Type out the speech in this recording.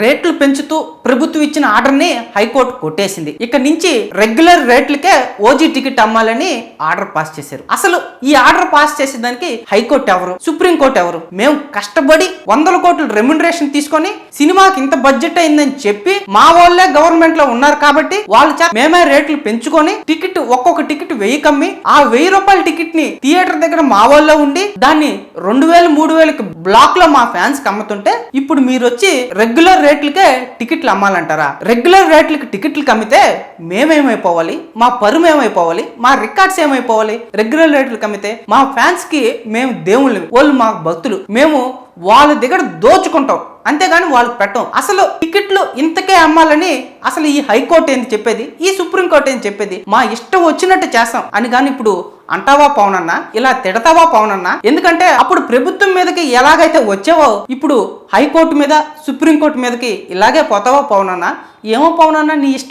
రేట్లు పెంచుతూ ప్రభుత్వం ఇచ్చిన ఆర్డర్ని హైకోర్టు కొట్టేసింది. ఇక నుంచి రెగ్యులర్ రేట్లకే ఓజీ టికెట్ అమ్మాలని ఆర్డర్ పాస్ చేశారు. అసలు ఈ ఆర్డర్ పాస్ చేసేదానికి హైకోర్టు ఎవరు? సుప్రీంకోర్టు ఎవరు? మేము కష్టపడి వందల కోట్లు రెమ్యునరేషన్ తీసుకొని సినిమాకి ఇంత బడ్జెట్ అయిందని చెప్పి మా వాళ్ళే గవర్నమెంట్లో ఉన్నారు కాబట్టి వాళ్ళు మేమే రేట్లు పెంచుకొని టికెట్ ఒక్కొక్క టికెట్ వెయ్యి కమ్మి ఆ వెయ్యి రూపాయల టికెట్ని థియేటర్ దగ్గర మా వాళ్ళే ఉండి దాన్ని రెండు వేలు మూడు వేలకి బ్లాక్లో మా ఫ్యాన్స్కి అమ్ముతుంటే ఇప్పుడు మీరు వచ్చి రెగ్యులర్ రేట్లకే టికెట్లు అమ్మాలంటారా? రెగ్యులర్ రేట్లకి టికెట్లు కమ్మితే మేమేమైపోవాలి? మా పరుము ఏమైపోవాలి మా రికార్డ్స్ ఏమైపోవాలి? రెగ్యులర్ రేట్లు అమ్మితే మా ఫ్యాన్స్కి మేము దేవుళ్ళు. వాళ్ళు మా భక్తులు. మేము వాళ్ళ దగ్గర దోచుకుంటాం. అంతేగాని వాళ్ళకి పెట్టం. అసలు టికెట్లు ఇంతకే అమ్మాలని అసలు ఈ హైకోర్టు ఏంది చెప్పేది? ఈ సుప్రీంకోర్టు ఏంది చెప్పేది? మా ఇష్టం వచ్చినట్టు చేస్తాం. అని కానీ ఇప్పుడు అంటావా పవనన్న? ఇలా తిడతావా పవనన్న? ఎందుకంటే అప్పుడు ప్రభుత్వం మీదకి ఎలాగైతే వచ్చావో ఇప్పుడు హైకోర్టు మీద సుప్రీంకోర్టు మీదకి ఇలాగే పోతావా పవనన్న? ఏమో పవనన్న నీ ఇష్టం